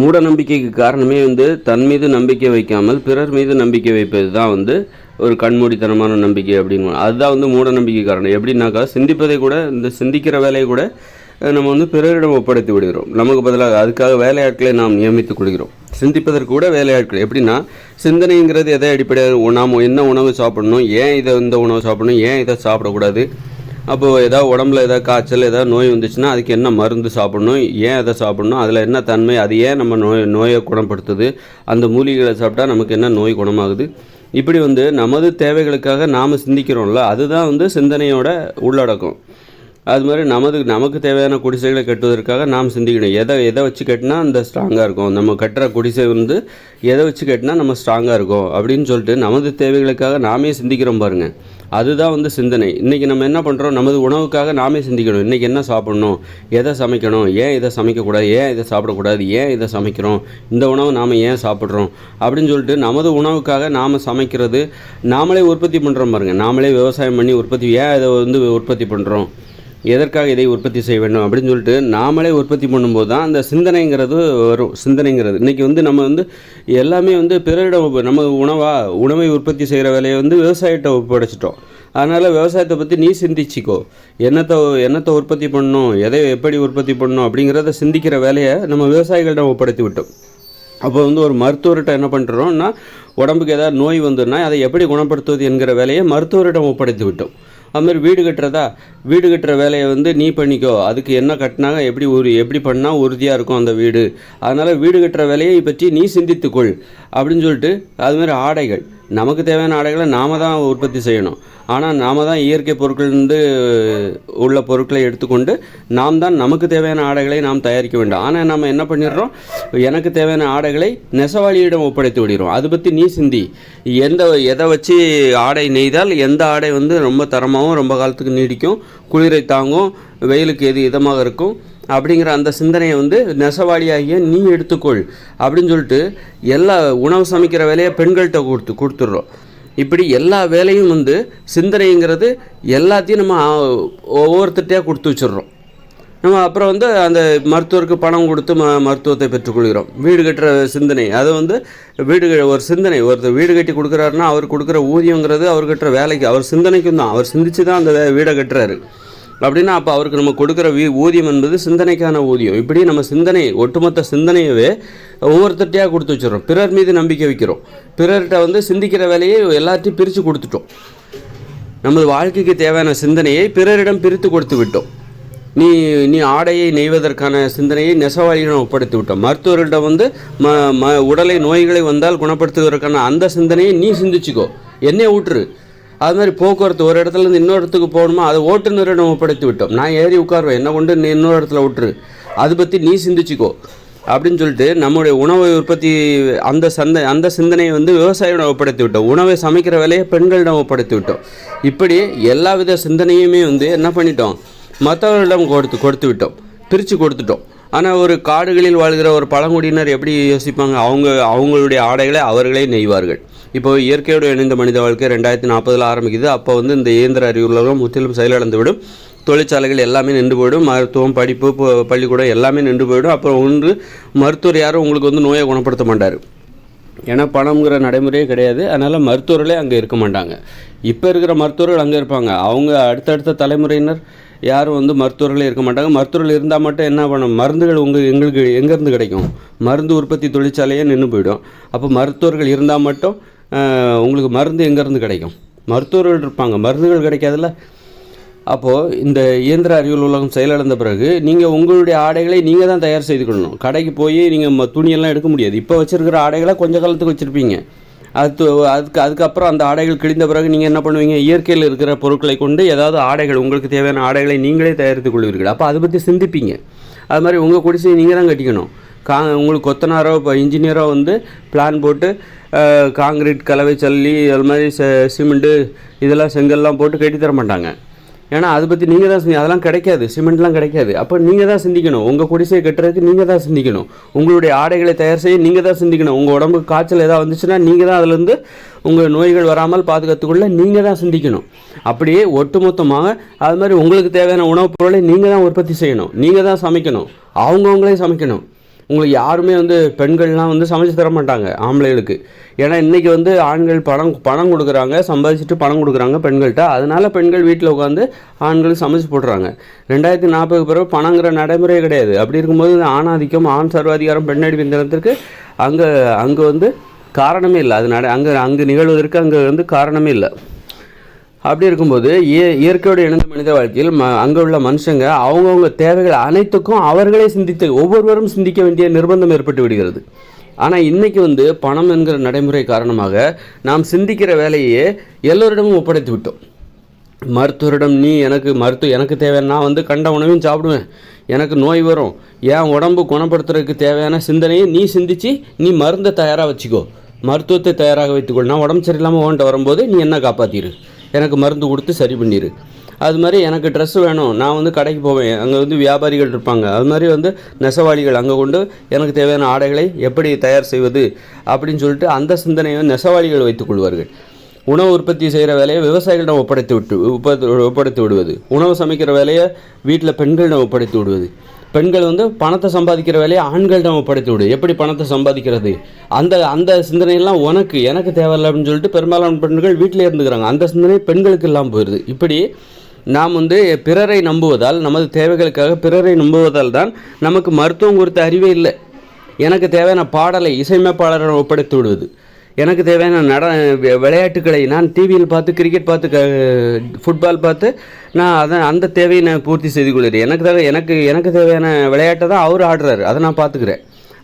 மூட நம்பிக்கைக்கு காரணமே வந்து தன் மீது நம்பிக்கை வைக்காமல் பிறர் மீது நம்பிக்கை வைப்பது தான் வந்து ஒரு கண்மூடித்தனமான நம்பிக்கை அப்படின்னு அதுதான் வந்து மூட நம்பிக்கை காரணம். எப்படின்னாக்கா சிந்திப்பதை கூட இந்த சிந்திக்கிற வேலையை கூட நம்ம வந்து பிறரிடம் ஒப்படைத்து விடுகிறோம். நமக்கு பதிலாக அதுக்காக வேலையாட்களை நாம் நியமித்துக் கொள்கிறோம். சிந்திப்பதற்கு கூட வேலையாட்கள். எப்படின்னா சிந்தனைங்கிறது எதை அடிப்படையாக நாம் என்ன உணவு சாப்பிடணும் ஏன் இதை இந்த உணவு சாப்பிடணும் ஏன் இதை சாப்பிடக்கூடாது அப்போது ஏதாவது உடம்புல ஏதாவது காய்ச்சல் ஏதாவது நோய் வந்துச்சுன்னா அதுக்கு என்ன மருந்து சாப்பிடணும் ஏன் அதை சாப்பிடணும் அதில் என்ன தன்மை அது ஏன் நம்ம நோய் நோயை குணப்படுத்துது அந்த மூலிகைகளை சாப்பிட்டா நமக்கு என்ன நோய் குணமாகுது? இப்படி வந்து நமது தேவைகளுக்காக நாம் சிந்திக்கிறோம்ல அதுதான் வந்து சிந்தனையோட உள்ளடக்கம். அது மாதிரி நமது நமக்கு தேவையான குடிசைகளை கட்டுவதற்காக நாம் சிந்திக்கணும். எதை எதை வச்சு கட்டினா அந்த ஸ்ட்ராங்காக இருக்கும். நம்ம கட்டுற குடிசை வந்து எதை வச்சு கட்டினா நம்ம ஸ்ட்ராங்காக இருக்கும் அப்படின்னு சொல்லிட்டு நமது தேவைகளுக்காக நாமே சிந்திக்கிறோம் பாருங்கள் அதுதான் வந்து சிந்தனை. இன்றைக்கி நம்ம என்ன பண்ணுறோம் நமது உணவுக்காக நாமே சிந்திக்கணும். இன்றைக்கி என்ன சாப்பிடணும்? எதை சமைக்கணும்? ஏன் இதை சமைக்கக்கூடாது? ஏன் இதை சாப்பிடக்கூடாது? ஏன் இதை சமைக்கிறோம்? இந்த உணவு நாம் ஏன் சாப்பிட்றோம்? அப்படின்னு சொல்லிட்டு நமது உணவுக்காக நாம் சமைக்கிறது நாமளே உற்பத்தி பண்ணுறோம் பாருங்கள் நாமளே விவசாயம் பண்ணி உற்பத்தி ஏன் இதை வந்து உற்பத்தி பண்ணுறோம் எதற்காக இதை உற்பத்தி செய்ய வேண்டும்? அப்படின்னு சொல்லிட்டு நாமளே உற்பத்தி பண்ணும்போது தான் அந்த சிந்தனைங்கிறது வரும். சிந்தனைங்கிறது. இன்றைக்கி வந்து நம்ம வந்து எல்லாமே வந்து பிறரிடம் நம்ம உணவாக உணவை உற்பத்தி செய்கிற வேலையை வந்து விவசாயிகிட்ட ஒப்படைச்சிட்டோம். அதனால் விவசாயத்தை பற்றி நீ சிந்திச்சிக்கோ. என்னத்தை என்னத்தை உற்பத்தி பண்ணணும் எதை எப்படி உற்பத்தி பண்ணணும் அப்படிங்கிறத சிந்திக்கிற வேலையை நம்ம விவசாயிகளிடம் ஒப்படைத்து விட்டோம். அப்போ வந்து ஒரு மருத்துவர்கிட்ட என்ன பண்ணுறோம்னா உடம்புக்கு ஏதாவது நோய் வந்துன்னா அதை எப்படி குணப்படுத்துவது என்கிற வேலையை மருத்துவரிடம் ஒப்படைத்து விட்டோம். அதுமாதிரி வீடு கட்டுறதா? வீடு கட்டுற வேலையை வந்து நீ பண்ணிக்கோ. அதுக்கு என்ன கட்டினாங்க எப்படி ஒரு எப்படி பண்ணால் உறுதியாக இருக்கும் அந்த வீடு? அதனால் வீடு கட்டுற வேலையை பற்றி நீ சிந்தித்துக்கொள் அப்படின்னு சொல்லிட்டு அதுமாதிரி ஆடைகள். நமக்கு தேவையான ஆடைகளை நாம தான் உற்பத்தி செய்யணும். ஆனால் நாம தான் இயற்கை பொருட்கள்ந்து உள்ள பொருட்களை எடுத்துக்கொண்டு நாம் தான் நமக்கு தேவையான ஆடைகளை நாம் தயாரிக்க வேண்டும். ஆனால் நம்ம என்ன பண்ணிடுறோம்? எனக்கு தேவையான ஆடைகளை நெசவாளியிடம் ஒப்படைத்து விடுகிறோம். அதை பற்றி நீ சிந்தி. எந்த எதை வச்சு ஆடை நெய்தால் எந்த ஆடை வந்து ரொம்ப தரமாகவும் ரொம்ப காலத்துக்கு நீடிக்கும் குளிரை தாங்கும் வெயிலுக்கு எது இதமாக இருக்கும் அப்படிங்கிற அந்த சிந்தனையை வந்து நெசவாளியாகிய நீ எடுத்துக்கொள் அப்படின்னு சொல்லிட்டு எல்லா உணவு சமைக்கிற வேலையை பெண்கள்கிட்ட கொடுத்து கொடுத்துட்றோம். இப்படி எல்லா வேலையும் வந்து சிந்தனைங்கிறது எல்லாத்தையும் நம்ம ஒவ்வொருத்தட்டையாக கொடுத்து வச்சிடுறோம். நம்ம அப்புறம் வந்து அந்த மருத்துவருக்கு பணம் கொடுத்து ம மருத்துவத்தை பெற்றுக்கொள்கிறோம். வீடு கட்டுற சிந்தனை அது வந்து வீடு ஒரு சிந்தனை ஒருத்தர் வீடு கட்டி கொடுக்குறாருன்னா அவர் கொடுக்குற ஊதியங்கிறது அவர் கட்டுற வேலைக்கு அவர் சிந்தனைக்கும் தான் அவர் சிந்திச்சு தான் அந்த வீடை கட்டுறாரு. அப்படின்னா அப்போ அவருக்கு நம்ம கொடுக்குற வீ ஊதியம் என்பது சிந்தனைக்கான ஊதியம். இப்படி நம்ம சிந்தனை ஒட்டுமொத்த சிந்தனையவே ஒவ்வொருத்தட்டையாக கொடுத்து வச்சிடறோம். பிறர் மீது நம்பிக்கை வைக்கிறோம். பிறர்கிட்ட வந்து சிந்திக்கிற வேலையை எல்லாத்தையும் பிரித்து கொடுத்துட்டோம். நமது வாழ்க்கைக்கு தேவையான சிந்தனையை பிறரிடம் பிரித்து கொடுத்து விட்டோம். நீ நீ ஆடையை நெய்வதற்கான சிந்தனையை நெசவாளியிடம் ஒப்படைத்து விட்டோம். மருத்துவர்களிடம் வந்து ம ம உடலை நோய்களை வந்தால் குணப்படுத்துவதற்கான அந்த சிந்தனையை நீ சிந்திச்சுக்கோ. என்னை ஊற்று. அது மாதிரி போக்குவரத்து ஒரு இடத்துலேருந்து இன்னொரு இடத்துக்கு போகணுமா? அதை ஓட்டுநரிடம் ஒப்படைத்து விட்டோம். நான் ஏறி உட்காருவேன். என்ன கொண்டு நீ இன்னொரு இடத்துல விட்டுரு. அதை பற்றி நீ சிந்திச்சுக்கோ. அப்படின்னு சொல்லிட்டு நம்முடைய உணவை உற்பத்தி அந்த சந்தை அந்த சிந்தனையை வந்து விவசாயியிடம் ஒப்படைத்து விட்டோம். உணவை சமைக்கிற வேலையை பெண்களிடம் ஒப்படைத்து விட்டோம். இப்படி எல்லா வித சிந்தனையுமே வந்து என்ன பண்ணிட்டோம்? மற்றவர்களிடம் கொடுத்து கொடுத்து விட்டோம். பிரித்து கொடுத்துட்டோம். ஆனால் ஒரு காடுகளில் வாழ்கிற ஒரு பழங்குடியினர் எப்படி யோசிப்பாங்க? அவங்க அவங்களுடைய ஆடைகளை அவர்களே நெய்வார்கள். இப்போ இயற்கையோடு இணைந்த மனித வாழ்க்கை ரெண்டாயிரத்தி நாற்பதில் ஆரம்பிக்குது. அப்போ வந்து இந்த இயந்திர அறிவுலகம் முற்றிலும் செயலிழந்துவிடும் தொழிற்சாலைகள் எல்லாமே நின்று போயிடும். மருத்துவம் படிப்பு பள்ளிக்கூடம் எல்லாமே நின்று போயிடும். அப்புறம் ஒன்று மருத்துவர் யாரும் உங்களுக்கு வந்து நோயை குணப்படுத்த மாட்டார். ஏன்னா பணம்ங்கிற நடைமுறையே கிடையாது. அதனால் மருத்துவர்களே அங்கே இருக்க மாட்டாங்க. இப்போ இருக்கிற மருத்துவர்கள் அங்கே இருப்பாங்க. அவங்க அடுத்தடுத்த தலைமுறையினர் யாரும் வந்து மருத்துவர்களே இருக்க மாட்டாங்க. மருத்துவர்கள் இருந்தால் மட்டும் என்ன பண்ணும் மருந்துகள் உங்கள் எங்களுக்கு எங்கேருந்து கிடைக்கும்? மருந்து உற்பத்தி தொழிற்சாலையே நின்று போயிடும். அப்போ மருத்துவர்கள் இருந்தால் மட்டும் உங்களுக்கு மருந்து எங்கேருந்து கிடைக்கும்? மருத்துவர்கள் இருப்பாங்க. மருந்துகள் கிடைக்காதுல்ல? அப்போது இந்த இயந்திர அறிவியல் உலகம் செயலிழந்த பிறகு நீங்கள் உங்களுடைய ஆடைகளை நீங்கள் தான் தயார் செய்து கொள்ளணும். கடைக்கு போய் நீங்கள் துணியெல்லாம் எடுக்க முடியாது. இப்போ வச்சுருக்கிற ஆடைகளை கொஞ்ச காலத்துக்கு வச்சுருப்பீங்க. அது அதுக்கு அதுக்கப்புறம் அந்த ஆடைகள் கிழிந்த பிறகு நீங்கள் என்ன பண்ணுவீங்க? இயற்கையில் இருக்கிற பொருட்களை கொண்டு ஏதாவது ஆடைகள் உங்களுக்கு தேவையான ஆடைகளை நீங்களே தயாரித்துக் கொள்வீர்கள். அப்போ அதை பற்றி சிந்திப்பீங்க. அது மாதிரி உங்கள் குடிசையை நீங்கள் தான் கட்டிக்கணும். கா உங்களுக்கு கொத்தனாரோ இப்போ இன்ஜினியரோ வந்து பிளான் போட்டு காங்கிரீட் கலவை சல்லி அது மாதிரி செ சிமெண்ட்டு இதெல்லாம் செங்கல்லாம் போட்டு கட்டித்தர மாட்டாங்க. ஏன்னா அதை பற்றி நீங்கள் தான் சிந்தி அதெல்லாம் கிடைக்காது சிமெண்ட்லாம் கிடைக்காது. அப்போ நீங்கள் தான் சிந்திக்கணும். உங்கள் குடிசையை கட்டுறதுக்கு நீங்கள் தான் சிந்திக்கணும். உங்களுடைய ஆடைகளை தயார் செய்ய நீங்கள் தான் சிந்திக்கணும். உங்கள் உடம்புக்கு காய்ச்சல் எதாவது வந்துச்சுன்னா நீங்கள் தான் அதுலேருந்து உங்கள் நோய்கள் வராமல் பாதுகாத்துக்கொள்ள நீங்கள் தான் சிந்திக்கணும். அப்படியே ஒட்டுமொத்தமாக அது மாதிரி உங்களுக்கு தேவையான உணவுப் பொருளை நீங்கள் தான் உற்பத்தி செய்யணும். நீங்கள் தான் சமைக்கணும். அவங்கவுங்களே சமைக்கணும். உங்களுக்கு யாருமே வந்து பெண்கள்லாம் வந்து சமைச்சு தர மாட்டாங்க ஆம்பளைகளுக்கு. ஏன்னா இன்றைக்கி வந்து ஆண்கள் பணம் பணம் கொடுக்குறாங்க சம்பாதிச்சுட்டு பணம் கொடுக்குறாங்க பெண்கள்கிட்ட அதனால பெண்கள் வீட்டில் உட்காந்து ஆண்களுக்கு சமைச்சு போடுறாங்க. ரெண்டாயிரத்தி நாற்பதுக்கு பிறகு பணங்கிற நடைமுறையே கிடையாது. அப்படி இருக்கும்போது இந்த ஆணாதிக்கம் ஆண் சர்வாதிகாரம் பெண்ணடிப்பு தினத்திற்கு அங்கே அங்கே வந்து காரணமே இல்லை. அது நட அங்கே அங்கே நிகழ்வதற்கு அங்கே வந்து காரணமே இல்லை. அப்படி இருக்கும்போது இய இயற்கையோடு இணைந்த மனித வாழ்க்கையில் ம அங்கே உள்ள மனுஷங்க அவங்கவுங்க தேவைகள் அனைத்துக்கும் அவர்களே சிந்தித்து ஒவ்வொருவரும் சிந்திக்க வேண்டிய நிர்பந்தம் ஏற்பட்டு விடுகிறது. ஆனால் இன்றைக்கி வந்து பணம் என்கிற நடைமுறை காரணமாக நாம் சிந்திக்கிற வேலையே எல்லோரிடமும் ஒப்படைத்து விட்டோம். மருத்துவரிடம் நீ எனக்கு மருத்துவ எனக்கு தேவையான நான் வந்து கண்ட உணவையும் சாப்பிடுவேன். எனக்கு நோய் வரும். என் உடம்பு குணப்படுத்துறதுக்கு தேவையான சிந்தனையை நீ சிந்திச்சு நீ மருந்தை தயாராக வச்சுக்கோ. மருத்துவத்தை தயாராக வைத்துக்கொள். நான் உடம்பு சரியில்லாமல் ஓன்ட்ட வரும்போது நீ என்ன காப்பாற்றிடு எனக்கு மருந்து கொடுத்து சரி பண்ணிடு அது மாதிரி எனக்கு ட்ரெஸ் வேணும். நான் வந்து கடைக்கு போவேன். அங்கே வந்து வியாபாரிகள் இருப்பாங்க. அது மாதிரி வந்து நெசவாளிகள் அங்கே கொண்டு எனக்கு தேவையான ஆடைகளை எப்படி தயார் செய்வது அப்படின்னு சொல்லிட்டு அந்த சிந்தனையை நெசவாளிகள் வைத்துக் கொள்வார்கள். உணவு உற்பத்தி செய்கிற வேலையை விவசாயிகளிடம் ஒப்படைத்து விட்டு ஒப்படைத்து ஒப்படைத்து விடுவது. உணவு சமைக்கிற வேலையை வீட்டில் பெண்களிடம் ஒப்படைத்து விடுவது. பெண்கள் வந்து பணத்தை சம்பாதிக்கிற வேலையை ஆண்கள்டம் ஒப்படைத்து விடு. எப்படி பணத்தை சம்பாதிக்கிறது? அந்த அந்த சிந்தனையெல்லாம் உனக்கு எனக்கு தேவையில்லை அப்படின்னு சொல்லிட்டு பெரும்பாலான பெண்கள் வீட்டிலே இருந்துக்கிறாங்க. அந்த சிந்தனை பெண்களுக்கு இல்லாமல் போயிடுது இப்படி நாம் வந்து பிறரை நம்புவதால் நமது தேவைகளுக்காக பிறரை நம்புவதால் தான் நமக்கு மருத்துவம் குறித்த அறிவே இல்லை. எனக்கு தேவையான பாடலை இசையமைப்பாளரை ஒப்படைத்து விடுவது. எனக்கு தேவையான நட விளையாட்டுக்களை விளையாட்டுகளை நான் டிவியில் பார்த்து கிரிக்கெட் பார்த்து க ஃபுட்பால் பார்த்து நான் அதை அந்த தேவையை நான் பூர்த்தி செய்து கொள்கிறேன். எனக்கு தேவை எனக்கு எனக்கு தேவையான விளையாட்டை தான் அவர் ஆடுறாரு. அதை நான் பார்த்துக்கிறேன்.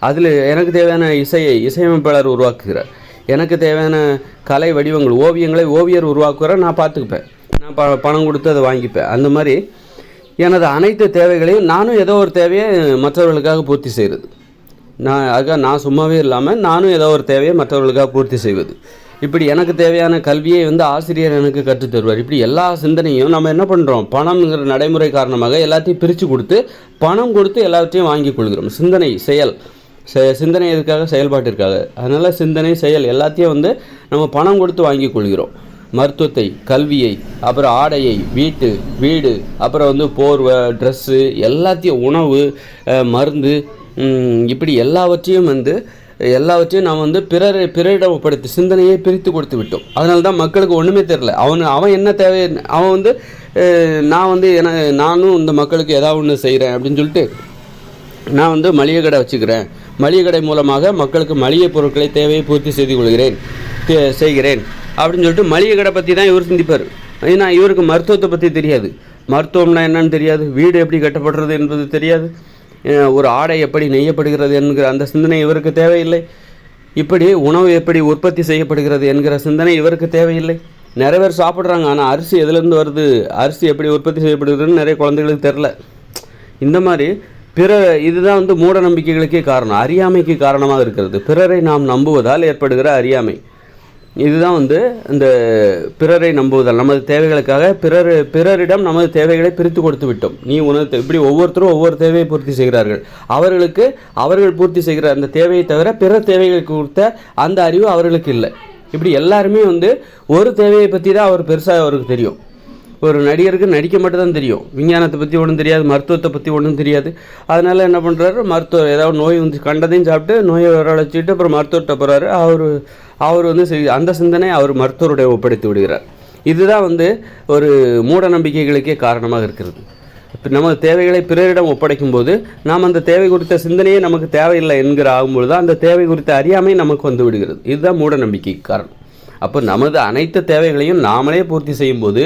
அதில் எனக்கு தேவையான இசையை இசையமைப்பாளர் உருவாக்குகிறார். எனக்கு தேவையான கலை வடிவங்கள் ஓவியங்களை ஓவியர் உருவாக்குகிறார் நான் பார்த்துக்குப்பேன். நான் ப பணம் கொடுத்து அதை வாங்கிப்பேன். அந்த மாதிரி எனது அனைத்து தேவைகளையும் நானும் ஏதோ ஒரு தேவையை மற்றவர்களுக்காக பூர்த்தி செய்கிறது. நான் அதுக்காக நான் சும்மாவே இல்லாமல் நானும் ஏதோ ஒரு தேவையை மற்றவர்களுக்காக பூர்த்தி செய்வது. இப்படி எனக்கு தேவையான கல்வியை வந்து ஆசிரியர் எனக்கு கற்றுத் தருவார். இப்படி எல்லா சிந்தனையும் நம்ம என்ன பண்ணுறோம் பணம்ங்கிற நடைமுறை காரணமாக எல்லாத்தையும் பிரித்து கொடுத்து பணம் கொடுத்து எல்லாத்தையும் வாங்கி கொள்கிறோம். சிந்தனை செயல். செ- சிந்தனை எதுக்காக? செயல்பாட்டிற்காக. அதனால் சிந்தனை செயல் எல்லாத்தையும் வந்து நம்ம பணம் கொடுத்து வாங்கி கொள்கிறோம். மருத்துவத்தை கல்வியை அப்புறம் ஆடையை வீட்டு வீடு அப்புறம் வந்து போர்வை ட்ரெஸ்ஸு எல்லாத்தையும் உணவு மருந்து இப்படி எல்லாவற்றையும் வந்து எல்லாவற்றையும் நாம் வந்து பிறர் பிறரிடப்படுத்தி சிந்தனையை பிரித்து கொடுத்து விட்டோம். அதனால தான் மக்களுக்கு ஒன்றுமே தெரில அவன் அவன் என்ன தேவை அவன் வந்து நான் வந்து என நானும் இந்த மக்களுக்கு ஏதாவது ஒன்று செய்கிறேன் அப்படின்னு சொல்லிட்டு நான் வந்து மளிகை கடை வச்சுக்கிறேன். மளிகை கடை மூலமாக மக்களுக்கு மளிகை பொருட்களை தேவையை பூர்த்தி செய்து கொள்கிறேன் தே- செய்கிறேன் அப்படின்னு சொல்லிட்டு மளிகை கடை பற்றி தான் இவர் சிந்திப்பார். ஏன்னா இவருக்கு மருத்துவத்தை பற்றி தெரியாது. மருத்துவம்னா என்னன்னு தெரியாது. வீடு எப்படி கட்டப்படுறது என்பது தெரியாது. ஒரு ஆடை எப்படி நெய்யப்படுகிறது என்கிற அந்த சிந்தனை இவருக்கு தேவையில்லை. இப்படி உணவு எப்படி உற்பத்தி செய்யப்படுகிறது என்கிற சிந்தனை இவருக்கு தேவையில்லை. நிறைய பேர் சாப்பிட்றாங்க ஆனால் அரிசி எதுலேருந்து வருது? அரிசி எப்படி உற்பத்தி செய்யப்படுகிறதுன்னு நிறைய குழந்தைகளுக்கு தெரில. இந்த மாதிரி பிற இதுதான் வந்து மூட நம்பிக்கைகளுக்கே காரணம். அறியாமைக்கு காரணமாக இருக்கிறது. பிறரை நாம் நம்புவதால் ஏற்படுகிற அறியாமை. இதுதான் வந்து இந்த பிறரை நம்புவதால் நமது தேவைகளுக்காக பிறர் பிறரிடம் நமது தேவைகளை பிரித்து கொடுத்து விட்டோம். நீ உனது இப்படி ஒவ்வொருத்தரும் ஒவ்வொரு தேவையை பூர்த்தி செய்கிறார்கள். அவர்களுக்கு அவர்கள் பூர்த்தி செய்கிற அந்த தேவையை தவிர பிற தேவைகளுக்கு கொடுத்த அந்த அறிவு அவர்களுக்கு இல்லை. இப்படி எல்லாருமே வந்து ஒரு தேவையை பற்றி தான் அவர் பெருசாக அவருக்கு தெரியும். ஒரு நடிகருக்கு நடிக்க மட்டும் தான் தெரியும். விஞ்ஞானத்தை பற்றி ஒன்றும் தெரியாது மருத்துவத்தை பற்றி ஒன்றும் தெரியாது. அதனால் என்ன பண்ணுறாரு மருத்துவர் ஏதாவது நோய் வந்து கண்டதையும் சாப்பிட்டு நோயை வரவழைச்சிட்டு அப்புறம் மருத்துவர்கிட்ட போகிறாரு அவர் அவர் வந்து அந்த சிந்தனை அவர் மருத்துவருடைய ஒப்படைத்து விடுகிறார். இதுதான் வந்து ஒரு மூட நம்பிக்கைகளுக்கே காரணமாக இருக்கிறது. இப்போ நம்ம தேவைகளை பிறரிடம் ஒப்படைக்கும் போது நாம் அந்த தேவை குறித்த சிந்தனையே நமக்கு தேவையில்லை என்கிற ஆகும்பொழுது அந்த தேவை குறித்த அறியாமை நமக்கு வந்து விடுகிறது. இதுதான் மூட நம்பிக்கை காரணம். அப்போ நமது அனைத்து தேவைகளையும் நாமளே பூர்த்தி செய்யும்போது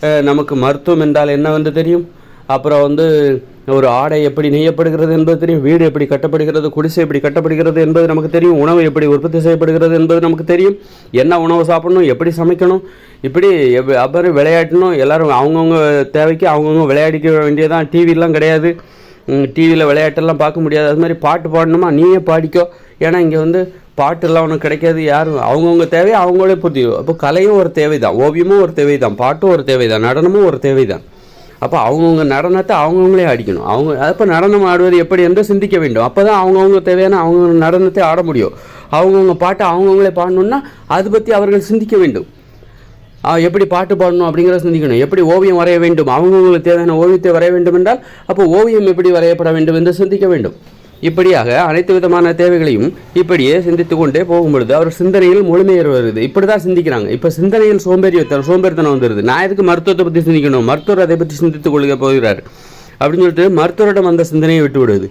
நமக்கு மருத்துவம் என்றால் என்னவென்று தெரியும்? அப்புறம் வந்து ஒரு ஆடை எப்படி நெய்யப்படுகிறது என்பது தெரியும் வீடு எப்படி கட்டப்படுகிறது குடிசை எப்படி கட்டப்படுகிறது என்பது நமக்கு தெரியும் உணவு எப்படி உற்பத்தி செய்யப்படுகிறது என்பது நமக்கு தெரியும். என்ன உணவு சாப்பிடணும் எப்படி சமைக்கணும் இப்படி எவ்- அப்புறம் விளையாட்டணும் எல்லோரும் அவங்கவுங்க தேவைக்கு அவங்கவுங்க விளையாடிக்க வேண்டியதான் டிவிலாம் கிடையாது. டிவியில் விளையாட்டெல்லாம் பார்க்க முடியாது. அது மாதிரி பாட்டு பாடணுமா? நீயே பாடிக்கோ. ஏன்னா இங்கே வந்து பாட்டுலாம் உனக்கு கிடைக்காது யாரும். அவங்கவுங்க தேவையை அவங்களே பூர்த்தி அப்போ கலையும் ஒரு தேவை தான் ஓவியமும் ஒரு தேவை தான் பாட்டும் ஒரு தேவை தான் நடனமும் ஒரு தேவை தான் அப்போ அவங்கவுங்க நடனத்தை அவங்கவுங்களே ஆடிக்கணும். அவங்க அப்போ நடனம் ஆடுவது எப்படி என்று சிந்திக்க வேண்டும். அப்போ தான் அவங்கவுங்க தேவையான அவங்க நடனத்தை ஆட முடியும். அவங்கவுங்க பாட்டை அவங்கவுங்களே பாடணுன்னா அது பற்றி அவர்கள் சிந்திக்க வேண்டும். எப்படி பாட்டு பாடணும் அப்படிங்கிறத சிந்திக்கணும். எப்படி ஓவியம் வரைய வேண்டும்? அவங்கவுங்களுக்கு தேவையான ஓவியத்தை வரைய வேண்டும் என்றால் அப்போ ஓவியம் எப்படி வரையப்பட வேண்டும் என்று சிந்திக்க வேண்டும். இப்படியாக அனைத்து விதமான தேவைகளையும் இப்படியே சிந்தித்து கொண்டே போகும்பொழுது அவர் சிந்தனையில் முழுமையேற வருது. இப்படி தான் சிந்திக்கிறாங்க. இப்போ சிந்தனையில் சோம்பேறித்தனம் சோம்பேறித்தனம் வந்துடுது நான் எதுக்கு மருத்துவத்தை பற்றி சிந்திக்கணும்? மருத்துவர் அதை பற்றி சிந்தித்துக் கொள்க போகிறார். அப்படின்னு சொல்லிட்டு மருத்துவரிடம் அந்த சிந்தனையை விட்டு விடுவது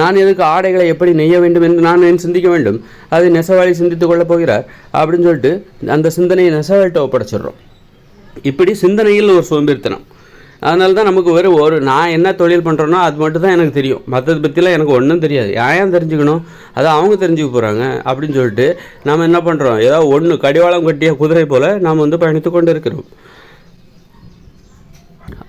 நான் எதுக்கு ஆடைகளை எப்படி நெய்ய வேண்டும் என்று நான் ஏன் சிந்திக்க வேண்டும்? அதை நெசவாளி சிந்தித்துக் கொள்ளப் போகிறார். அப்படின்னு சொல்லிட்டு அந்த சிந்தனையை நெசவாளிட்ட ஒப்படைச்சிடுறோம். இப்படி சிந்தனையில் ஒரு சோம்பேறித்தனம். அதனால தான் நமக்கு ஒரு ஒரு நான் என்ன தொழில் பண்ணுறேனோ அது மட்டும் தான் எனக்கு தெரியும். மற்றதை பற்றிலாம் எனக்கு ஒன்றும் தெரியாது. ஏன் தெரிஞ்சுக்கணும்? அதை அவங்க தெரிஞ்சுக்க போகிறாங்க அப்படின்னு சொல்லிட்டு நாம் என்ன பண்ணுறோம் ஏதாவது ஒன்று கடிவாளம் கட்டிய குதிரை போல் நாம் வந்து பயணித்து கொண்டு இருக்கிறோம்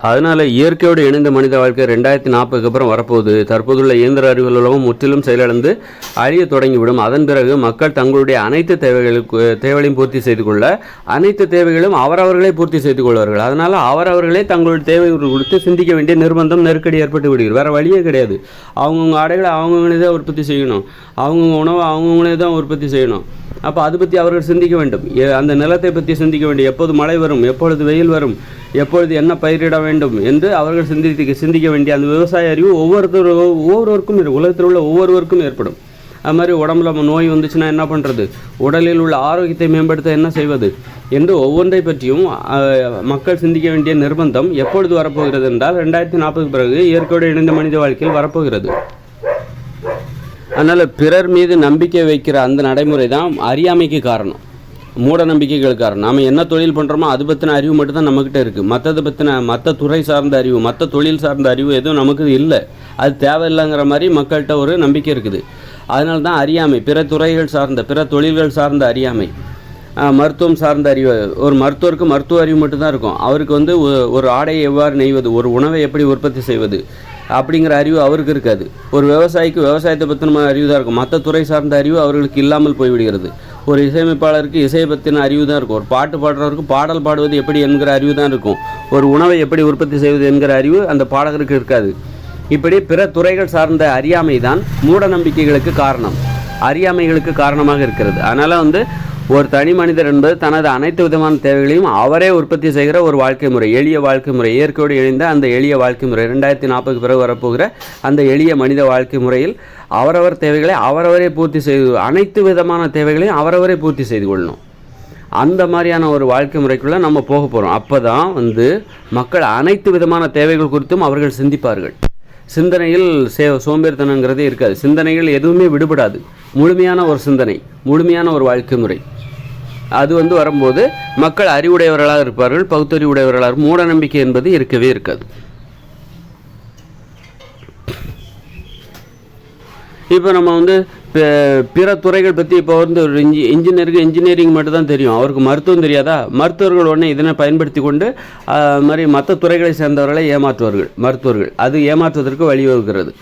அதனால் இயற்கையோடு இணைந்த மனித வாழ்க்கை ரெண்டாயிரத்தி நாற்பதுக்கு அப்புறம் வரப்போகுது. தற்போதுள்ள இயந்திர அறிவியல் உலகம் முற்றிலும் செயலிழந்து அழிய தொடங்கிவிடும். அதன் பிறகு மக்கள் தங்களுடைய அனைத்து தேவைகளுக்கு தேவைகளையும் பூர்த்தி செய்து கொள்ள அனைத்து தேவைகளும் அவரவர்களே பூர்த்தி செய்து கொள்வார்கள். அதனால் அவரவர்களே தங்களுடைய தேவைகள் கொடுத்து சிந்திக்க வேண்டிய நிர்பந்தம் நெருக்கடி ஏற்பட்டு விடுகிறது. வேறு வழியே கிடையாது. அவங்கவுங்க ஆடைகளை அவங்கவுங்களே தான் உற்பத்தி செய்யணும். அவங்கவுங்க உணவை அவங்கவுங்களே தான் உற்பத்தி செய்யணும். அப்போ அதை பற்றி அவர்கள் சிந்திக்க வேண்டும். அந்த நிலத்தை பற்றி சிந்திக்க வேண்டும். எப்போது மழை வரும்? எப்பொழுது வெயில் வரும்? எப்பொழுது என்ன பயிரிட வேண்டும் என்று அவர்கள் சிந்திக்க சிந்திக்க வேண்டிய அந்த விவசாய அறிவு ஒவ்வொருத்தர் ஒவ்வொருவருக்கும் உலகத்தில் உள்ள ஒவ்வொருவருக்கும் ஏற்படும். அது மாதிரி உடம்புல நம்ம நோய் வந்துச்சுன்னா என்ன பண்ணுறது உடலில் உள்ள ஆரோக்கியத்தை மேம்படுத்த என்ன செய்வது? என்று ஒவ்வொன்றை பற்றியும் மக்கள் சிந்திக்க வேண்டிய நிர்பந்தம் எப்பொழுது வரப்போகிறது என்றால் ரெண்டாயிரத்தி நாற்பதுக்கு பிறகு இயற்கையோடு இணைந்த மனித வாழ்க்கையில் வரப்போகிறது. அதனால் பிறர் மீது நம்பிக்கை வைக்கிற அந்த நடைமுறை தான் அறியாமைக்கு காரணம். மூட நம்பிக்கைகள் காரணம் நாம் என்ன தொழில் பண்ணுறோமோ அது பற்றின அறிவு மட்டும்தான் நம்மக்கிட்ட இருக்குது மற்றதை பற்றின மற்ற துறை சார்ந்த அறிவு மற்ற தொழில் சார்ந்த அறிவு எதுவும் நமக்கு இல்லை. அது தேவையில்லைங்கிற மாதிரி மக்கள்கிட்ட ஒரு நம்பிக்கை இருக்குது. அதனால தான் அறியாமை பிற துறைகள் சார்ந்த பிற தொழில்கள் சார்ந்த அறியாமை. மருத்துவம் சார்ந்த அறிவு. ஒரு மருத்துவருக்கு மருத்துவ அறிவு மட்டும்தான் இருக்கும். அவருக்கு வந்து ஒரு ஆடையை எவ்வாறு நெய்வது ஒரு உணவை எப்படி உற்பத்தி செய்வது அப்படிங்கிற அறிவு அவருக்கு இருக்காது. ஒரு விவசாயிக்கு விவசாயத்தை பற்றின அறிவு தான் இருக்கும். மற்ற துறை சார்ந்த அறிவு அவர்களுக்கு இல்லாமல் போய்விடுகிறது. ஒரு இசையமைப்பாளருக்கு இசையை பற்றின அறிவு தான் இருக்கும். ஒரு பாட்டு பாடுறவருக்கு பாடல் பாடுவது எப்படி என்கிற அறிவு தான் இருக்கும். ஒரு உணவை எப்படி உற்பத்தி செய்வது என்கிற அறிவு அந்த பாடகருக்கு இருக்காது. இப்படி பிற துறைகள் சார்ந்த அறியாமை தான் மூட நம்பிக்கைகளுக்கு காரணம். அறியாமைகளுக்கு காரணமாக இருக்கிறது. அதனால் வந்து ஒரு தனி மனிதர் என்பது தனது அனைத்து விதமான தேவைகளையும் அவரே உற்பத்தி செய்கிற ஒரு வாழ்க்கை முறை எளிய வாழ்க்கை முறை. இயற்கையோடு இணைந்த அந்த எளிய வாழ்க்கை முறை ரெண்டாயிரத்தி நாற்பதுக்கு பிறகு வரப்போகிற அந்த எளிய மனித வாழ்க்கை முறையில் அவரவர் தேவைகளை அவரவரே பூர்த்தி செய்து அனைத்து விதமான தேவைகளையும் அவரவரே பூர்த்தி செய்து கொள்ளணும். அந்த மாதிரியான ஒரு வாழ்க்கை முறைக்குள்ளே நம்ம போக போகிறோம் அப்போ தான் வந்து மக்கள் அனைத்து விதமான தேவைகள் குறித்தும் அவர்கள் சிந்திப்பார்கள். சிந்தனையில் சே சோம்பேறித்தனங்கிறதே இருக்காது. சிந்தனைகள் எதுவுமே விடுபடாது. முழுமையான ஒரு சிந்தனை முழுமையான ஒரு வாழ்க்கை முறை. அது வந்து வரும்போது மக்கள் அறிவுடையவர்களாக இருப்பார்கள் பகுத்தறிவுடையவர்களாக மூட நம்பிக்கை என்பது இருக்கவே இருக்காது. இப்போ நம்ம வந்து பிற துறைகள் பற்றி இப்போ வந்து ஒரு இன்ஜி இன்ஜினியருக்கு இன்ஜினியரிங் மட்டும் தான் தெரியும். அவருக்கு மருத்துவம் தெரியாதா? மருத்துவர்கள் உடனே இதனை பயன்படுத்தி கொண்டு மாதிரி மற்ற துறைகளை சேர்ந்தவர்களை ஏமாற்றுவார்கள் மருத்துவர்கள். அது ஏமாற்றுவதற்கு வழிவகுக்கிறது.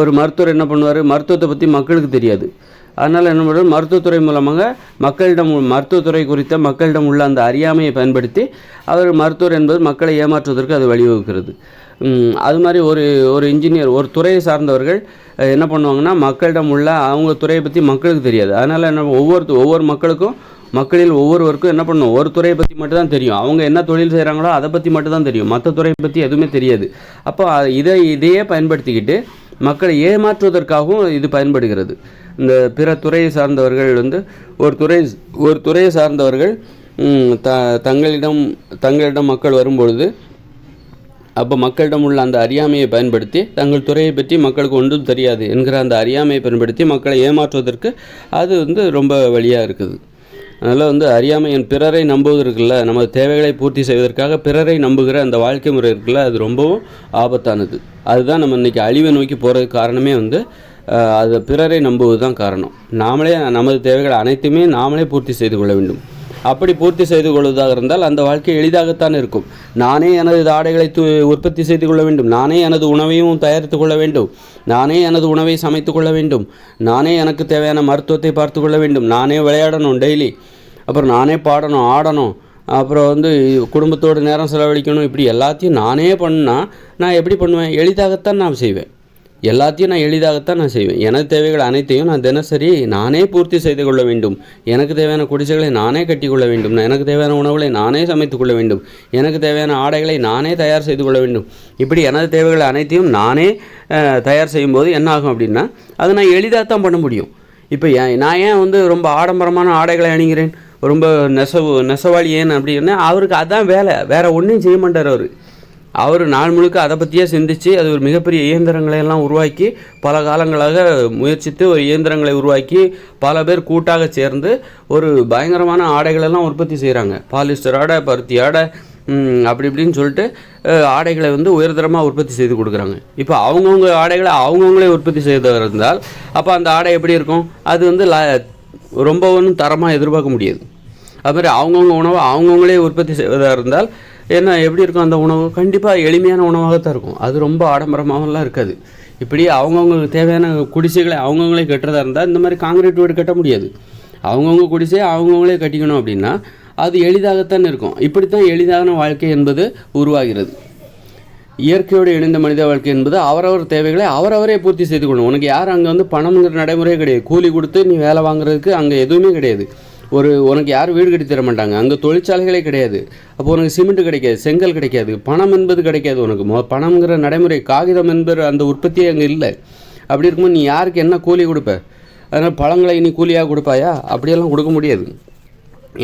ஒரு மருத்துவர் என்ன பண்ணுவார்? மருத்துவத்தை பற்றி மக்களுக்கு தெரியாது. அதனால் என்ன பண்ணுறது மருத்துவத்துறை மூலமாக மக்களிடம் மருத்துவத்துறை குறித்த மக்களிடம் உள்ள அந்த அறியாமையை பயன்படுத்தி அவர் மருத்துவர் என்பது மக்களை ஏமாற்றுவதற்கு அது வழிவகுக்கிறது. அது மாதிரி ஒரு ஒரு இன்ஜினியர் ஒரு துறையை சார்ந்தவர்கள் என்ன பண்ணுவாங்கன்னா மக்களிடம் உள்ள அவங்க துறையை பற்றி மக்களுக்கு தெரியாது. அதனால் என்ன ஒவ்வொரு ஒவ்வொரு மக்களுக்கும் மக்களில் ஒவ்வொருவருக்கும் என்ன பண்ணணும் ஒரு துறையை பற்றி மட்டும் தான் தெரியும். அவங்க என்ன தொழில் செய்கிறாங்களோ அதை பற்றி மட்டும் தான் தெரியும். மற்ற துறையை பற்றி எதுவுமே தெரியாது. அப்போ இதை இதையே பயன்படுத்திக்கிட்டு மக்களை ஏமாற்றுவதற்காகவும் இது பயன்படுகிறது. இந்த பிற துறையை சார்ந்தவர்கள் வந்து ஒரு துறை ஒரு துறையை சார்ந்தவர்கள் த தங்களிடம் தங்களிடம் மக்கள் வரும்பொழுது அப்போ மக்களிடம் உள்ள அந்த அறியாமையை பயன்படுத்தி தங்கள் துறையை பற்றி மக்களுக்கு ஒன்றும் தெரியாது என்கிற அந்த அறியாமையை பயன்படுத்தி மக்களை ஏமாற்றுவதற்கு அது வந்து ரொம்ப வழியாக இருக்குது. அதனால் வந்து அறியாமை என் பிறரை நம்புவது இருக்குல்ல நமது தேவைகளை பூர்த்தி செய்வதற்காக பிறரை நம்புகிற அந்த வாழ்க்கை முறை இருக்குல்ல அது ரொம்பவும் ஆபத்தானது. அதுதான் நம்ம இன்றைக்கி அழிவை நோக்கி போகிறதுக்கு காரணமே வந்து அதை அது பிறரை நம்புவது தான் காரணம். நாமளே நமது தேவைகள் அனைத்துமே நாமளே பூர்த்தி செய்து கொள்ள வேண்டும். அப்படி பூர்த்தி செய்து கொள்வதாக இருந்தால் அந்த வாழ்க்கை எளிதாகத்தான் இருக்கும். நானே எனது ஆடைகளை து உற்பத்தி செய்து கொள்ள வேண்டும். நானே எனது உணவையும் தயாரித்து கொள்ள வேண்டும். நானே எனது உணவை சமைத்து கொள்ள வேண்டும். நானே எனக்கு தேவையான மருத்துவத்தை பார்த்து கொள்ள வேண்டும். நானே விளையாடணும் டெய்லி. அப்புறம் நானே பாடணும் ஆடணும். அப்புறம் வந்து குடும்பத்தோடு நேரம் செலவழிக்கணும். இப்படி எல்லாத்தையும் நானே பண்ணால் நான் எப்படி பண்ணுவேன்? எளிதாகத்தான் நான் செய்வேன். எல்லாத்தையும் நான் எளிதாகத்தான் நான் செய்வேன். எனது தேவைகள் அனைத்தையும் நான் தினசரி நானே பூர்த்தி செய்து கொள்ள வேண்டும். எனக்கு தேவையான குடிசைகளை நானே கட்டிக்கொள்ள வேண்டும். எனக்கு தேவையான உணவுகளை நானே சமைத்து கொள்ள வேண்டும். எனக்கு தேவையான ஆடைகளை நானே தயார் செய்து கொள்ள வேண்டும். இப்படி எனது தேவைகள் அனைத்தையும் நானே தயார் செய்யும்போது என்ன ஆகும் அப்படின்னா அதை நான் எளிதாக தான் பண்ண முடியும். இப்போ ஏன் நான் ஏன் வந்து ரொம்ப ஆடம்பரமான ஆடைகளை அணிகிறேன்? ரொம்ப நெசவு நெசவாளி ஏன் அப்படின்னா அவருக்கு அதான் வேலை. வேறு ஒன்றும் செய்ய மாட்டார் அவர். அவர் நாள் முழுக்க அதை பற்றியே சிந்திச்சு அது ஒரு மிகப்பெரிய இயந்திரங்களை எல்லாம் உருவாக்கி பல காலங்களாக முயற்சித்து ஒரு இயந்திரங்களை உருவாக்கி பல பேர் கூட்டாக சேர்ந்து ஒரு பயங்கரமான ஆடைகளெல்லாம் உற்பத்தி செய்கிறாங்க பாலிஸ்டர் ஆடை பருத்தி ஆடை அப்படி இப்படின்னு சொல்லிட்டு ஆடைகளை வந்து உயர்தரமாக உற்பத்தி செய்து கொடுக்குறாங்க. இப்போ அவங்கவுங்க ஆடைகளை அவங்கவுங்களே உற்பத்தி செய்து இருந்தால் அப்போ அந்த ஆடை எப்படி இருக்கும்? அது வந்து ல ரொம்ப ஒன்றும் தரமாக எதிர்பார்க்க முடியாது. அது மாதிரி அவங்கவுங்க உணவை அவங்கவுங்களே உற்பத்தி செய்வதாக இருந்தால் ஏன்னா எப்படி இருக்கும் அந்த உணவு? கண்டிப்பாக எளிமையான உணவாக தான் இருக்கும். அது ரொம்ப ஆடம்பரமாகலாம் இருக்காது. இப்படி அவங்கவுங்களுக்கு தேவையான குடிசைகளை அவங்கவுங்களே கட்டுறதா இருந்தால் இந்த மாதிரி காங்கிரீட் வீடு கட்ட முடியாது. அவங்கவுங்க குடிசையை அவங்கவுங்களே கட்டிக்கணும் அப்படின்னா அது எளிதாகத்தான் இருக்கும். இப்படித்தான் எளிதான வாழ்க்கை என்பது உருவாகிறது. இயற்கையோடு இணைந்த மனித வாழ்க்கை என்பது அவரவர் தேவைகளை அவரவரே பூர்த்தி செய்து கொள்ளணும். உனக்கு யார் அங்கே வந்து பணம்ங்கிற நடைமுறையே கிடையாது. கூலி கொடுத்து நீ வேலை வாங்குறதுக்கு அங்கே எதுவுமே கிடையாது. ஒரு உனக்கு யாரும் வீடு கட்டி தர மாட்டாங்க. அங்கே தொழிற்சாலைகளே கிடையாது. அப்போ உனக்கு சிமெண்ட் கிடைக்காது செங்கல் கிடைக்காது பணம் என்பது கிடைக்காது உனக்கு. மொ பணம்ங்கிற நடைமுறை காகிதம் என்பது அந்த உற்பத்தியே அங்கே இல்லை. அப்படி இருக்கும்போது நீ யாருக்கு என்ன கூலி கொடுப்ப? அதனால் பழங்களை நீ கூலியாக கொடுப்பாயா? அப்படியெல்லாம் கொடுக்க முடியாது.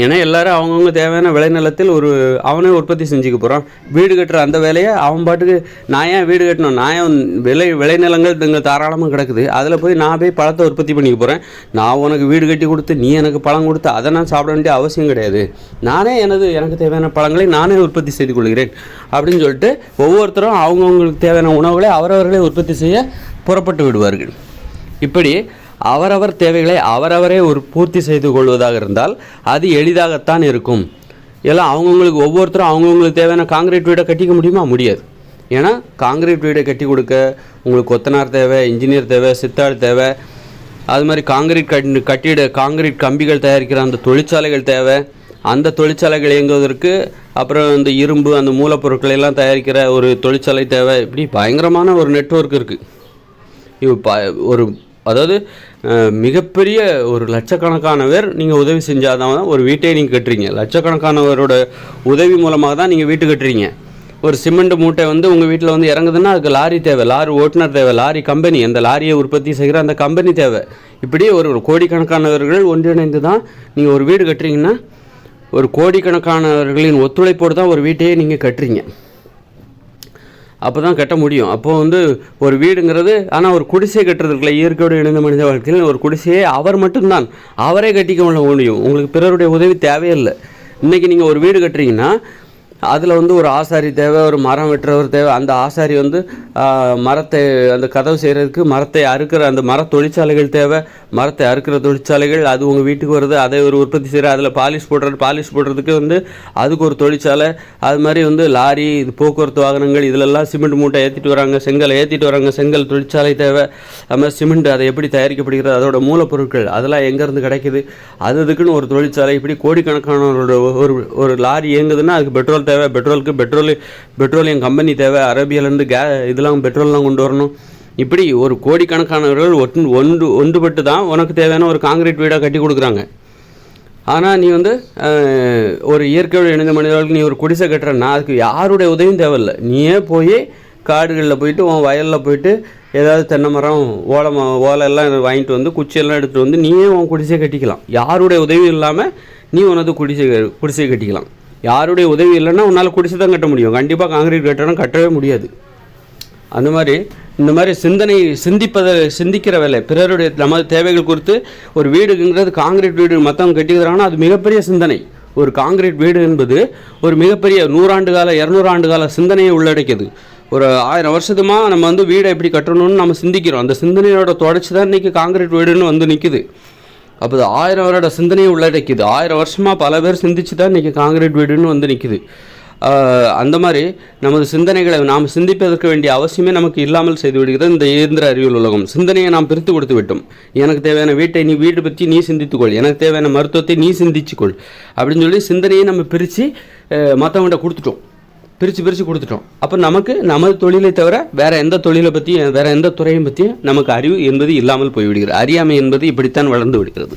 ஏன்னா எல்லாரும் அவங்கவுங்க தேவையான விளைநிலத்தில் ஒரு அவனே உற்பத்தி செஞ்சுக்க போகிறான் வீடு கட்டுற அந்த வேலையை அவன் பாட்டுக்கு நான் ஏன் வீடு கட்டணும்? நான் ஏன் விளை விளைநிலங்கள் இங்கே தாராளமாக கிடக்குது? அதில் போய் நான் போய் பழத்தை உற்பத்தி பண்ணிக்க போகிறேன் நான் உனக்கு வீடு கட்டி கொடுத்து நீ எனக்கு பழம் கொடுத்து அதை நான் சாப்பிட வேண்டிய அவசியம் கிடையாது. நானே எனது எனக்கு தேவையான பழங்களை நானே உற்பத்தி செய்து கொள்கிறேன். அப்படின்னு சொல்லிட்டு ஒவ்வொருத்தரும் அவங்கவுங்களுக்கு தேவையான உணவுகளை அவரவர்களே உற்பத்தி செய்ய புறப்பட்டு விடுவார்கள். இப்படி அவரவர் தேவைகளை அவரவரே ஒரு பூர்த்தி செய்து கொள்வதாக இருந்தால் அது எளிதாகத்தான் இருக்கும். எல்லாம் அவங்கவுங்களுக்கு ஒவ்வொருத்தரும் அவங்கவுங்களுக்கு தேவையான காங்கிரீட் வீடை கட்டிக்க முடியுமா? முடியாது. ஏன்னா காங்கிரீட் வீடை கட்டி கொடுக்க உங்களுக்கு கொத்தனார் தேவை இன்ஜினியர் தேவை சித்தாள் தேவை. அது மாதிரி காங்கிரீட் கட் கட்டிட காங்கிரீட் கம்பிகள் தயாரிக்கிற அந்த தொழிற்சாலைகள் தேவை. அந்த தொழிற்சாலைகள் இயங்குவதற்கு அப்புறம் இந்த இரும்பு அந்த மூலப்பொருட்களை எல்லாம் தயாரிக்கிற ஒரு தொழிற்சாலை தேவை. இப்படி பயங்கரமான ஒரு நெட்வொர்க் இருக்குது இப்போ ப ஒரு அதாவது மிகப்பெரிய ஒரு லட்சக்கணக்கானவர் நீங்கள் உதவி செஞ்சால் தான் ஒரு வீட்டையே நீங்கள் கட்டுறீங்க. லட்சக்கணக்கானவரோட உதவி மூலமாக தான் நீங்கள் வீட்டு கட்டுறீங்க. ஒரு சிமெண்ட் மூட்டை வந்து உங்கள் வீட்டில் வந்து இறங்குதுன்னா அதுக்கு லாரி தேவை. லாரி ஓட்டுநர் தேவை லாரி கம்பெனி. அந்த லாரியை உற்பத்தி செய்கிற அந்த கம்பெனி தேவை. இப்படி ஒரு ஒரு கோடிக்கணக்கானவர்கள் ஒன்றிணைந்து தான் நீங்கள் ஒரு வீடு கட்டுறீங்கன்னா ஒரு கோடிக்கணக்கானவர்களின் ஒத்துழைப்போடு தான் ஒரு வீட்டையே நீங்கள் கட்டுறீங்க. அப்போ தான் கட்ட முடியும். அப்போ வந்து ஒரு வீடுங்கிறது ஆனால் ஒரு குடிசை கட்டுறதுக்குள்ள இயற்கையோடு இணைந்த மனித வாழ்க்கையில் ஒரு குடிசையை அவர் மட்டும்தான். அவரே கட்டிக்க முடியும். உங்களுக்கு பிறருடைய உதவி தேவையில்லை. இன்றைக்கி நீங்கள் ஒரு வீடு கட்டுறீங்கன்னா அதில் வந்து ஒரு ஆசாரி தேவை ஒரு மரம் வெட்டுறவர் தேவை. அந்த ஆசாரி வந்து மரத்தை அந்த கதவு செய்கிறதுக்கு மரத்தை அறுக்கிற அந்த மர தொழிற்சாலைகள் தேவை. மரத்தை அறுக்கிற தொழிற்சாலைகள் அது உங்கள் வீட்டுக்கு வருது அதை ஒரு உற்பத்தி செய்கிற அதில் பாலிஷ் போடுற பாலிஷ் போடுறதுக்கு வந்து அதுக்கு ஒரு தொழிற்சாலை. அது மாதிரி வந்து லாரி இது போக்குவரத்து வாகனங்கள் இதிலெல்லாம் சிமெண்ட் மூட்டை ஏற்றிட்டு வராங்க செங்கலை ஏற்றிட்டு வராங்க செங்கல் தொழிற்சாலை தேவை. அது மாதிரி சிமெண்ட் அதை எப்படி தயாரிக்கப்படுகிறது அதோட மூலப்பொருட்கள் அதெல்லாம் எங்கேருந்து கிடைக்குது? அது அதுக்குன்னு ஒரு தொழிற்சாலை இப்படி கோடிக்கணக்கானவரோட ஒரு ஒரு லாரி இயங்குதுன்னா அதுக்கு பெட்ரோல் தேவை பெட்ரோலுக்கு பெட்ரோல் பெட்ரோலியம் கம்பெனி தேவை அரேபியாலேருந்து கே இதெல்லாம் பெட்ரோல்லாம் கொண்டு வரணும். இப்படி ஒரு கோடிக்கணக்கானவர்கள் ஒன்று ஒன்று ஒன்றுபட்டு தான் உனக்கு தேவையான ஒரு காங்கிரீட் வீடாக கட்டி கொடுக்குறாங்க. ஆனால் நீ வந்து ஒரு இயற்கையோடு இணைந்த மனிதர்களுக்கு நீ ஒரு குடிசை கட்டுறன்னா அதுக்கு யாருடைய உதவியும் தேவையில்லை. நீயே போய் காடுகளில் போயிட்டு உன் வயலில் போயிட்டு ஏதாவது தென்னை மரம் ஓலை ம எல்லாம் வாங்கிட்டு வந்து குச்சியெல்லாம் எடுத்துகிட்டு வந்து நீயே உன் குடிசையை கட்டிக்கலாம். யாருடைய உதவியும் இல்லாமல் நீ உனது குடிசை குடிசையை கட்டிக்கலாம். யாருடைய உதவி இல்லைன்னா உன்னால் குடிசை தான் கட்ட முடியும். கண்டிப்பாக காங்கிரீட் கட்டணம் கட்டவே முடியாது. அந்த மாதிரி இந்த மாதிரி சிந்தனை சிந்திப்பதை சிந்திக்கிற வேலை. பிறருடைய நமது தேவைகள் குறித்து ஒரு வீடுங்கிறது காங்கிரீட் வீடு மற்றவங்க கட்டிக்கிறாங்கன்னா அது மிகப்பெரிய சிந்தனை. ஒரு காங்கிரீட் வீடு என்பது ஒரு மிகப்பெரிய நூறாண்டு கால இரநூறு ஆண்டு கால சிந்தனையை உள்ளடக்கியது. ஒரு ஆயிரம் வருஷத்துமா நம்ம வந்து வீடை எப்படி கட்டணும்னு நம்ம சிந்திக்கிறோம். அந்த சிந்தனையோட தொடர்ச்சி தான் இன்றைக்கி காங்கிரீட் வீடுன்னு வந்து நிற்கிது அப்போ இது ஆயிரம் வருட சிந்தனையை உள்ளடக்கிது ஆயிரம் வருஷமாக பல பேர் சிந்திச்சு தான் இன்றைக்கி காங்கிரீட் வீடுன்னு வந்து நிற்கிது அந்த மாதிரி நமது சிந்தனைகளை நாம் சிந்திப்பதற்கு வேண்டிய அவசியமே நமக்கு இல்லாமல் செய்து விடுகிறது இந்த இயந்திர அறிவியல் உலகம். சிந்தனையை நாம் பிரித்து கொடுத்து விட்டோம். எனக்கு தேவையான வீட்டை நீ வீடு பற்றி நீ சிந்தித்துக்கொள். எனக்கு தேவையான மருத்துவத்தை நீ சிந்திச்சுக்கொள். அப்படின்னு சொல்லி சிந்தனையை நம்ம பிரித்து மற்றவங்கள்ட்ட கொடுத்துட்டோம். பிரித்து பிரித்து கொடுத்துட்டோம். அப்போ நமக்கு நமது தொழிலை தவிர வேறு எந்த தொழிலை பற்றியும் வேற எந்த துறையும் பற்றியும் நமக்கு அறிவு என்பது இல்லாமல் போய்விடுகிறது. அறியாமை என்பது இப்படித்தான் வளர்ந்து விடுகிறது.